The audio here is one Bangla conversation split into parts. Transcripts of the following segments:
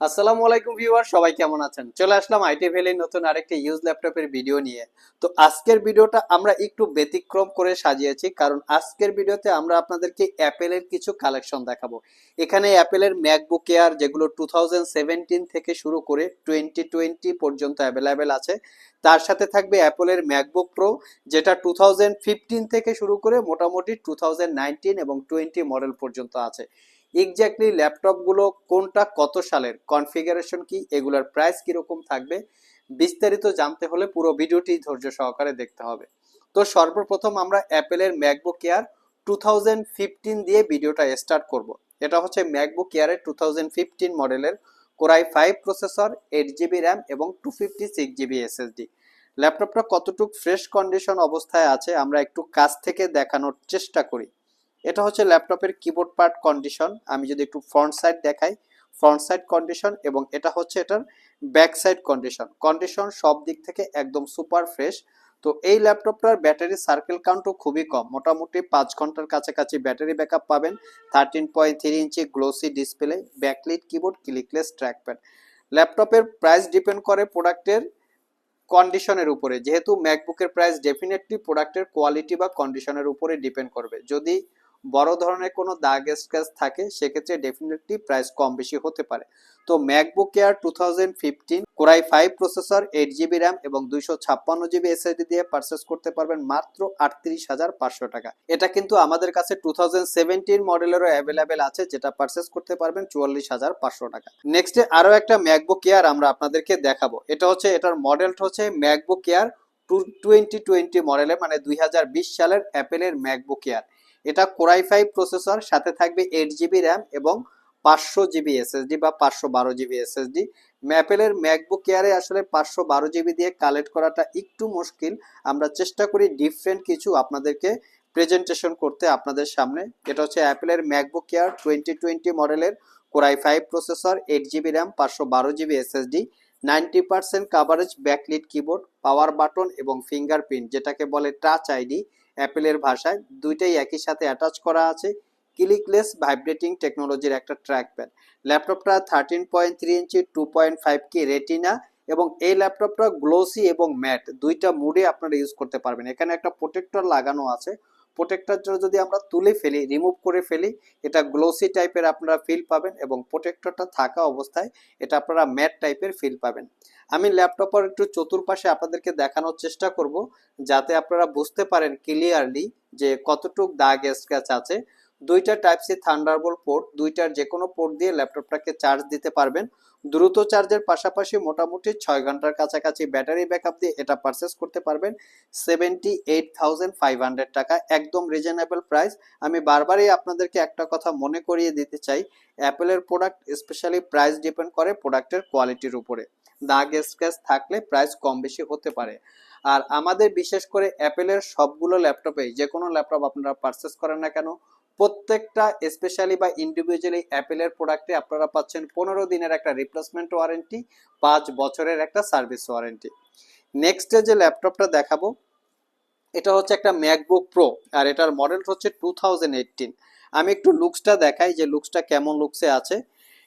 আসসালামু আলাইকুম ভিউয়ার, সবাই কেমন আছেন? চলে আসলাম আইটি ভ্যালির নতুন আরেকটি ইউজ ল্যাপটপের ভিডিও নিয়ে। তো আজকের ভিডিওটা আমরা একটু ব্যতিক্রম করে সাজিয়েছি, কারণ আজকের ভিডিওতে আমরা আপনাদেরকে অ্যাপেলের কিছু কালেকশন দেখাবো। এখানে অ্যাপেলের ম্যাকবুক এয়ার, যেগুলো টু থেকে শুরু করে টোয়েন্টি টোয়েন্টি পর্যন্ত অ্যাভেলেবেল আছে। তার সাথে থাকবে অ্যাপেলের ম্যাকবুক প্রো, যেটা টু থেকে শুরু করে মোটামুটি টু এবং টোয়েন্টি মডেল পর্যন্ত আছে। এক্স্যাক্টলি ল্যাপটপগুলো কোনটা কত সালের? কনফিগারেশন কি? এগুলোর প্রাইস কীরকম থাকবে? বিস্তারিত জানতে হলে পুরো ভিডিওটি ধৈর্য সহকারে দেখতে হবে। তো সর্বপ্রথম আমরা অ্যাপেলের ম্যাকবুক এয়ার টু দিয়ে ভিডিওটা স্টার্ট করব। এটা হচ্ছে ম্যাকবুক এয়ারের টু মডেলের core i five processor eight GB RAM এবং two fifty six GB SSD ল্যাপটপটা কতটুকু ফ্রেশ কন্ডিশন অবস্থায় আছে, আমরা একটু কাছ থেকে দেখানোর চেষ্টা করি। এটা হচ্ছে ল্যাপটপের কিবোর্ড পার্ট কন্ডিশন আমি যদি একটু ফ্রন্ট সাইড দেখাই ফ্রন্ট সাইড কন্ডিশন এবং এটা হচ্ছে এটার ব্যাক সাইড কন্ডিশন কন্ডিশন সব দিক থেকে একদম সুপার ফ্রেশ তো এই ল্যাপটপটার ব্যাটারি সার্কেল কাউন্টও খুবই কম। মোটামুটি পাঁচ ঘণ্টার কাছাকাছি ব্যাটারি ব্যাকআপ পাবেন। Thirteen point three inch glossy display backlit keyboard clickless trackpad ল্যাপটপের প্রাইস ডিপেন্ড করে প্রোডাক্টের কন্ডিশনের উপরে। যেহেতু ম্যাকবুকের প্রাইস ডেফিনেটলি প্রোডাক্টের কোয়ালিটি বা কন্ডিশনের উপরে ডিপেন্ড করবে। যদি বড় ধরনের কোনো দাগ স্ক্র্যাচ থাকে, সেক্ষেত্রে ডেফিনেটলি প্রাইস কম বেশি হতে পারে। তো MacBook Air two thousand fifteen core i five processor eight GB RAM এবং দুইশো ছাপ্পান্ন জিবি এসএসডি দিয়ে পারচেস করতে পারবেন মাত্র আটত্রিশ হাজার পাঁচশো টাকা। এটা কিন্তু আমাদের কাছে টু থাউজেন্ড সেভেন্টিন মডেলেরও অ্যাভেলেবেল আছে, যেটা পারচেস করতে পারবেন চুয়াল্লিশ হাজার পাঁচশো টাকা। নেক্সটে আরও একটা ম্যাকবুক এয়ার আমরা আপনাদেরকে দেখাবো। এটা হচ্ছে, এটার মডেলটা হচ্ছে ম্যাকবুক এয়ার টোয়েন্টি টোয়েন্টি মডেলের মানে দুই হাজার বিশ সালের অ্যাপেলের ম্যাকবুক এয়ার। এটা কোরাই ফাইভ প্রসেসর, সাথে থাকবে এইট জিবি র্যাম এবং পাঁচশো জিবি এসএসডি বা পাঁচশো বারো জিবি এসএসডি। ম্যাপেলের ম্যাকবুক এয়ারে আসলে পাঁচশো বারো জিবি দিয়ে কালেক্ট করাটা একটু মুশকিল। আমরা চেষ্টা করি ডিফারেন্ট কিছু আপনাদেরকে প্রেজেন্টেশন করতে আপনাদের সামনে। এটা হচ্ছে অ্যাপেলের ম্যাকবুক এয়ার টোয়েন্টি টোয়েন্টি মডেলের core i five processor, eight GB RAM, পাঁচশো বারো GB SSD. Ninety percent coverage backlit keyboard power button এবং ফিঙ্গারপ্রিন্ট যেটাকে বলে টাচ আইডি অ্যাপেলের ভাষায়। দুইটাই একই সাথে অ্যাটাচ করা আছে। ক্লিকলেস ভাইব্রেটিং টেকনোলজির একটা ট্র্যাক প্যাড ল্যাপটপটা thirteen point three inch two point five K retina এবং এই ল্যাপটপটা গ্লোসি এবং ম্যাট দুইটা মুডে আপনারা ইউজ করতে পারবেন। এখানে একটা প্রোটেক্টর লাগানো আছে। প্রোটেক্টরটা যদি আমরা তুলে ফেলি রিমুভ করে ফেলি, এটা গ্লোসি টাইপের আপনারা ফিল পাবেন এবং প্রোটেক্টরটা থাকা অবস্থায় এটা আপনারা ম্যাট টাইপের ফিল পাবেন। আমি ল্যাপটপের একটু চতুর্পাশে আপনাদেরকে দেখানোর চেষ্টা করব, যাতে আপনারা বুঝতে পারেন ক্লিয়ারলি যে কতটুক দাগ স্ক্র্যাচ আছে। দুইটা টাইপ সি থান্ডারবোল্ট পোর্ট দুইটার যে কোনো পোর্ট দিয়ে ল্যাপটপটাকে চার্জ দিতে পারবেন। দ্রুত চার্জের পাশাপাশি মোটামুটি ছয় ঘণ্টার কাছাকাছি ব্যাটারি ব্যাকআপ দিয়ে এটা পারচেস করতে পারবেন। Seventy eight thousand five hundred টাকা, একদম রিজনেবল প্রাইস আমি বারবারই আপনাদেরকে একটা কথা মনে করিয়ে দিতে চাই, অ্যাপেলের প্রোডাক্ট স্পেশালি প্রাইস ডিপেন্ড করে প্রোডাক্টের কোয়ালিটির উপরে। দাগ স্ক্র্যাচ থাকলে প্রাইস কম বেশি হতে পারে। আর আমাদের বিশেষ করে অ্যাপেলের সবগুলো ল্যাপটপে যে কোনো ল্যাপটপ আপনারা পারচেস করেন না কেন প্রত্যেকটা স্পেশালি বা ইন্ডিভিজুয়ালি অ্যাপেলের প্রোডাক্টে আপনারা পাচ্ছেন পনেরো দিনের একটা রিপ্লেসমেন্ট ওয়ারেন্টি পাঁচ বছরের একটা সার্ভিস ওয়ারেন্টি নেক্সটে যে ল্যাপটপটা দেখাবো, এটা হচ্ছে একটা ম্যাকবুক প্রো আর এটার মডেল হচ্ছে টু আমি একটু লুকসটা দেখাই যে লুকসটা কেমন লুকসে আছে।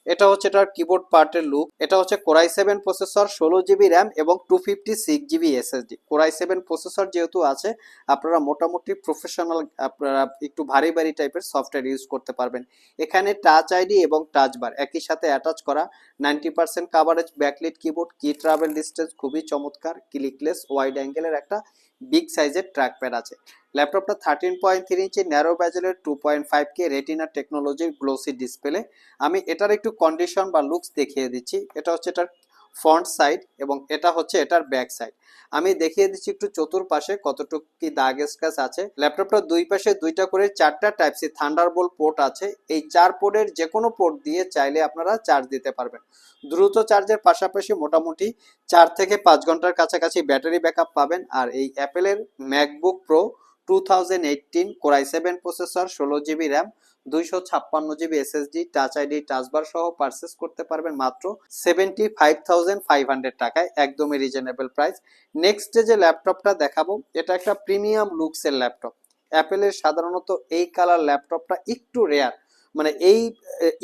এটা হচ্ছে এটার কিবোর্ড পার্টের লুক এটা হচ্ছে কোরাই সেভেন প্রসেসর ষোলো জিবি র্যাম এবং two fifty six GB SSD core i seven processor যেহেতু আছে, আপনারা মোটামুটি প্রফেশনাল আপনারা একটু ভারী ভারী টাইপের সফটওয়্যার ইউজ করতে পারবেন। এখানে টাচ আইডি এবং টাচ বার একই সাথে অ্যাটাচ করা ninety percent coverage backlit keyboard key travel distance খুবই চমৎকার ক্লিকলেস ওয়াইড অ্যাঙ্গেলের একটা বিগ সাইজের ট্র্যাক প্যাড আছে ল্যাপটপটা thirteen point three inch narrow ব্যাজেলের two point five K retina টেকনোলজির গ্লোসি ডিসপ্লে আমি এটার একটু কন্ডিশন বা লুকস দেখিয়ে দিচ্ছি। এটা হচ্ছে এটার ফ্রন্ট সাইড এবং এটা হচ্ছে এটার ব্যাক সাইড। আমি দেখিয়ে দিচ্ছি একটু চতুর্পাশে কতটুকু কি দাগ স্ক্র্যাচ আছে। ল্যাপটপটা দুই পাশে দুইটা করে চারটা টাইপ সি থান্ডারবোল পোর্ট আছে। এই চার পোর্টের যে কোনো পোর্ট দিয়ে চাইলে আপনারা চার্জ দিতে পারবেন। দ্রুত চার্জের পাশাপাশি মোটামুটি চার থেকে পাঁচ ঘণ্টার কাছাকাছি ব্যাটারি ব্যাকআপ পাবেন। আর এই অ্যাপেলের MacBook Pro two thousand eighteen core i seven processor ষোলো জিবি র্যাম দুইশো ছাপ্পান্ন GB SSD touch ID touch bar সহ পারচেস করতে পারবেন মাত্র seventy five thousand five hundred টাকায়। একদমই রিজনেবল প্রাইস নেক্সট যে ল্যাপটপটা দেখাবো, এটা একটা প্রিমিয়াম লুকসের ল্যাপটপ। অ্যাপেলের সাধারণত এই কালার ল্যাপটপটা একটু রেয়ার মানে এই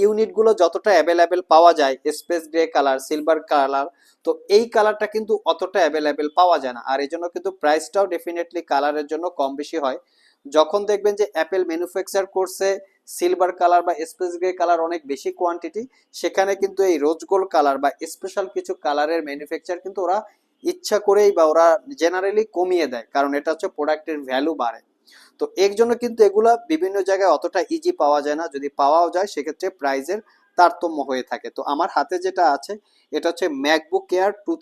ইউনিটগুলো যতটা অ্যাভেলেবেল পাওয়া যায় space grey colour silver colour তো এই কালারটা কিন্তু অতটা অ্যাভেলেবেল পাওয়া যায় না। আর এই জন্য কিন্তু প্রাইসটাও ডেফিনেটলি কালারের জন্য কম বেশি হয়। যখন দেখবেন যে অ্যাপেল ম্যানুফ্যাকচার করছে সিলভার কালার বা স্পেস গ্রে কালার অনেক বেশি কোয়ান্টিটি সেখানে কিন্তু এই রোজ গোল্ড কালার বা স্পেশাল কিছু কালারের ম্যানুফ্যাকচার কিন্তু ওরা ইচ্ছা করেই বা ওরা জেনারেলি কমিয়ে দেয়, কারণ এটা হচ্ছে প্রোডাক্টের ভ্যালু বাড়ে। তো এর জন্য কিন্তু এগুলা বিভিন্ন জায়গায় অতটা ইজি পাওয়া যায় না। যদি পাওয়াও যায়, সেক্ষেত্রে প্রাইজের তারতম্য হয়ে থাকে। তো আমার হাতে যেটা আছে, এটা হচ্ছে ম্যাকবুক এয়ার টু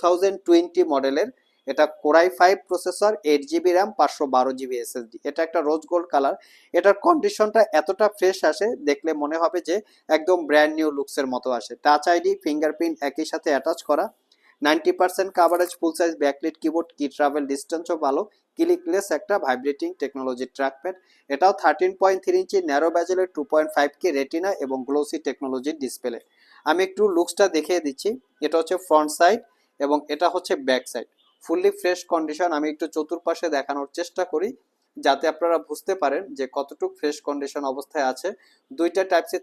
মডেলের এটা core i five processor eight GB RAM পাঁচশো বারো জিবি এসএসডি এটা একটা রোজ গোল্ড কালার এটার কন্ডিশনটা এতটা ফ্রেশ আসে, দেখলে মনে হবে যে একদম ব্র্যান্ড নিউ লুকসের মতো আসে। টাচ আইডি ফিঙ্গারপ্রিন্ট একই সাথে অ্যাটাচ করা। Ninety percent coverage full size backlit keyboard key travel ডিস্টেন্সও ভালো। ক্লিকলেস একটা ভাইব্রেটিং টেকনোলজি ট্র্যাকপ্যাড এটাও thirteen point three inch narrow ব্যাজেলের two point five K retina এবং গ্লোসি টেকনোলজির ডিসপ্লে আমি একটু লুকসটা দেখিয়ে দিচ্ছি। এটা হচ্ছে ফ্রন্ট সাইড এবং এটা হচ্ছে back side fully fresh condition আমি একটু চতুর্পাশে দেখানোর চেষ্টা করি, যাতে আপনারা বুঝতে পারেন যে কতটুক ফ্রেশ কন্ডিশন অবস্থায় আছে। দুইটা টাইপ সি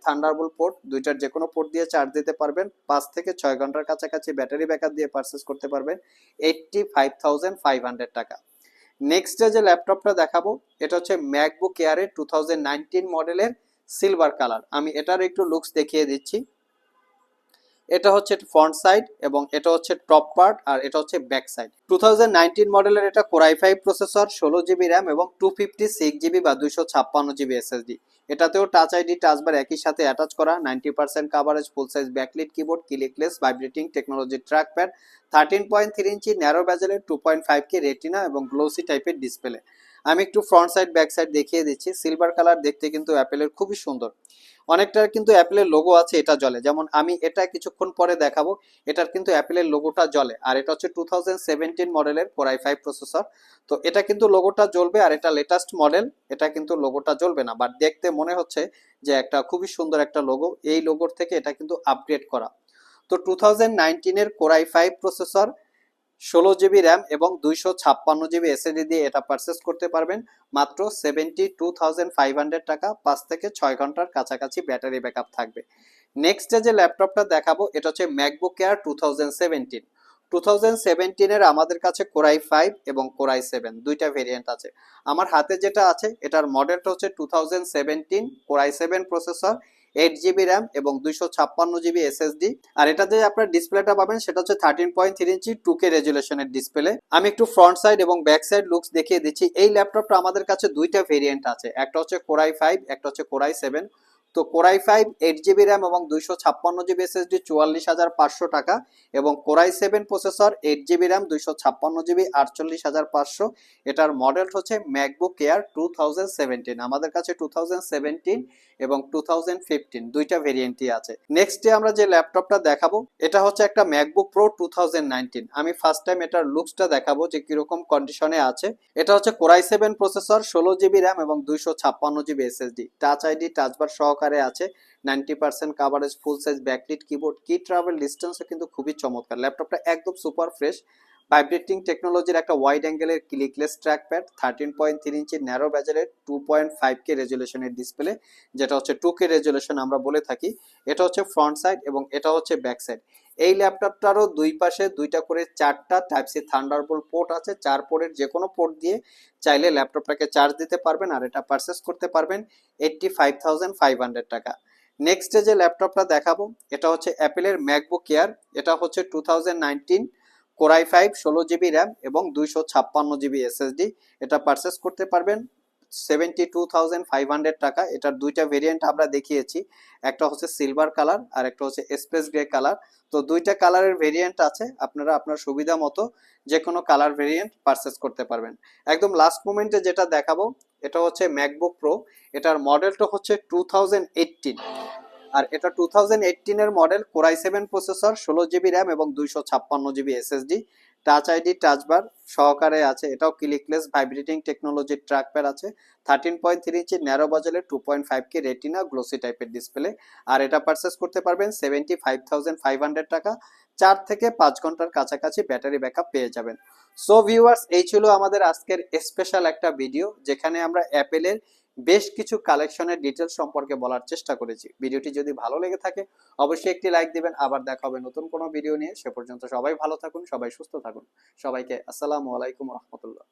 পোর্ট দুইটার যে কোনো পোর্ট দিয়ে চার্জ দিতে পারবেন। পাঁচ থেকে ছয় ঘণ্টার কাছাকাছি ব্যাটারি ব্যাকআপ দিয়ে পারচেস করতে পারবেন। Eighty five thousand five hundred টাকা নেক্সট যে ল্যাপটপটা দেখাবো, এটা হচ্ছে ম্যাকবুক এয়ারের টু থাউজেন্ড নাইনটিন মডেলের সিলভার কালার আমি এটার একটু লুকস দেখিয়ে দিচ্ছি। এটা হচ্ছে ফ্রন্ট সাইড এবং এটা হচ্ছে টপ পার্ট আর এটা হচ্ছে ব্যাক সাইড টু মডেলের এটা কোরাই ফাইভ প্রসেসর ষোলো জিবি র্যাম এবং টু ফিফটি সিক্স জিবি বা দুইশো ছাপ্পান্ন জিবি এসএসডি এটাতেও টাচ আইডি টাচবার একই সাথে অ্যাটাচ করা ninety percent coverage full size backlit keyboard clickless vibrating technology track pad thirteen point three inch narrow ব্যাজেলের two point five K retina এবং গ্লোসি টাইপের ডিসপ্লে আমি একটু ফ্রন্ট সাইড ব্যাক সাইড দেখিয়ে দিচ্ছি। সিলভার কালার দেখতে কিন্তু অ্যাপেলের খুবই সুন্দর। অনেকটা কিন্তু অ্যাপেলের লোগো আছে এটা জলে যেমন আমি এটা কিছুক্ষণ পরে দেখাবো, এটার কিন্তু অ্যাপেলের লোগোটা জ্বলে। আর এটা হচ্ছে টু মডেলের কোরাই ফাইভ প্রসেসর তো এটা কিন্তু লোগোটা জ্বলবে আর এটা লেটেস্ট মডেল এটা কিন্তু লোগোটা জ্বলবে না। বাট দেখতে মনে হচ্ছে যে একটা খুবই সুন্দর একটা লোগো এই লোগোর থেকে এটা কিন্তু আপগ্রেড করা। তো টু থাউজেন্ড নাইনটিনের কোরাই ফাইভ প্রসেসর ষোলো জিবি র্যাম এবং দুইশো ছাপ্পান্ন জিবি এসএডি দিয়ে এটা পারচেস করতে পারবেন। মাত্র seventy two thousand five hundred টাকা, পাঁচ থেকে ছয় ঘণ্টার কাছাকাছি ব্যাটারি ব্যাকআপ থাকবে। নেক্সট যে ল্যাপটপটা দেখাবো, এটা হচ্ছে MacBook Air two thousand seventeen two thousand সেভেন্টিনের আমাদের কাছে কোরাই ফাইভ এবং কোরাই সেভেন দুইটা ভেরিয়েন্ট আছে। আমার হাতে যেটা আছে, এটার মডেলটা হচ্ছে two thousand seventeen core i seven processor eight GB RAM এবং দুইশো ছাপ্পান্ন জিবি এসএসডি আর এটা এটাতে আপনার ডিসপ্লেটা পাবেন, সেটা হচ্ছে thirteen point three inch two K রেজুলেশনের display আমি একটু ফ্রন্ট সাইড এবং ব্যাক সাইড লুকস দেখিয়ে দিচ্ছি। এই ল্যাপটপটা আমাদের কাছে দুইটা ভেরিয়েন্ট আছে। একটা হচ্ছে কোরাই ফাইভ একটা হচ্ছে কোরাই সেভেন তো core i five eight GB RAM এবং দুইশো ছাপ্পান্ন জিবি এসএসডি চুয়াল্লিশ হাজার পাঁচশো টাকা এবং core i seven processor eight GB RAM দুইশো ছাপ্পান্ন জিবি আটচল্লিশ হাজার পাঁচশো। এটার মডেল হচ্ছে MacBook Air two thousand seventeen আমাদের কাছে টু থাউজেন্ড সেভেন্টিন এবং টু থাউজেন্ড ফিফটিন দুইটা ভেরিয়েন্টই আছে। নেক্সটে আমরা যে ল্যাপটপটা দেখাবো, এটা হচ্ছে একটা MacBook Pro two thousand nineteen আমি ফার্স্ট টাইম এটার লুকসটা দেখাবো যে কীরকম কন্ডিশনে আছে। এটা হচ্ছে কোরাই সেভেন প্রসেসর ষোলো জিবি র্যাম এবং দুইশো ছাপ্পান্ন GB SSD touch ID touch bar সহকারে আছে। Ninety percent coverage full size backlit keyboard key travel ডিস্টেন্সও কিন্তু খুবই চমৎকার। ল্যাপটপটা একদম সুপার ফ্রেশ ভাইব্রেটিং টেকনোলজির একটা wide অ্যাঙ্গেলের clickless track pad thirteen point three inch narrow ব্যাজেলের two point five K রেজুলেশনের ডিসপ্লে যেটা হচ্ছে টু কে রেজুলেশন আমরা বলে থাকি। এটা হচ্ছে ফ্রন্ট সাইড এবং এটা হচ্ছে ব্যাক সাইড এই ল্যাপটপটারও দুই পাশে দুইটা করে চারটা টাইপ সি থান্ডারবোল পোর্ট আছে। চার পোর্টের যে কোনো পোর্ট দিয়ে চাইলে ল্যাপটপটাকে চার্জ দিতে পারবেন আর এটা পারচেস করতে পারবেন এইটটি ফাইভ ফাইভ হান্ড্রেড টাকা। নেক্সট যে ল্যাপটপটা দেখাবো, এটা হচ্ছে অ্যাপেলের ম্যাকবুক এয়ার এটা হচ্ছে two thousand nineteen core i five ষোলো জিবি র্যাম এবং দুইশো ছাপ্পান্ন জিবি এসএসডি এটা পারচেস করতে পারবেন। Seventy two thousand five hundred টাকা। এটার দুইটা ভেরিয়েন্ট আমরা দেখিয়েছি। একটা হচ্ছে সিলভার কালার আর একটা হচ্ছে স্পেস গ্রে কালার তো দুইটা কালারের ভেরিয়েন্ট আছে। আপনারা আপনার সুবিধা মতো যে কোনো কালার ভেরিয়েন্ট পারচেস করতে পারবেন। একদম লাস্ট মোমেন্টে যেটা দেখাবো, এটা হচ্ছে ম্যাকবুক প্রো এটার মডেলটা হচ্ছে টু থাউজেন্ড আর এটা two thousand এইটিনের model core i seven processor ষোলো জিবি র্যাম এবং দুইশো ছাপ্পান্ন GB SSD touch ID touch bar সহকারে আছে। এটাও ক্লিকলেস ভাইব্রেটিং টেকনোলজির ট্র্যাকপ্যাড আছে। Thirteen point three inch narrow বাজেলের two point five K retina glossy টাইপের ডিসপ্লে আর এটা পারচেস করতে পারবেন seventy five thousand five hundred টাকা। চার থেকে পাঁচ ঘণ্টার কাছাকাছি ব্যাটারি ব্যাকআপ পেয়ে যাবেন। সো ভিউয়ার্স এই ছিল আমাদের আজকের স্পেশাল একটা ভিডিও যেখানে আমরা অ্যাপেলের বেশ কিছু কালেকশনের ডিটেল সম্পর্কে বলার চেষ্টা করেছি। ভিডিওটি যদি ভালো লেগে থাকে, অবশ্যই একটি লাইক দিবেন। আবার দেখা হবে নতুন কোনো ভিডিও নিয়ে। সে পর্যন্ত সবাই ভালো থাকুন, সবাই সুস্থ থাকুন। সবাইকে আসসালামু আলাইকুম রহমতুল্লাহ।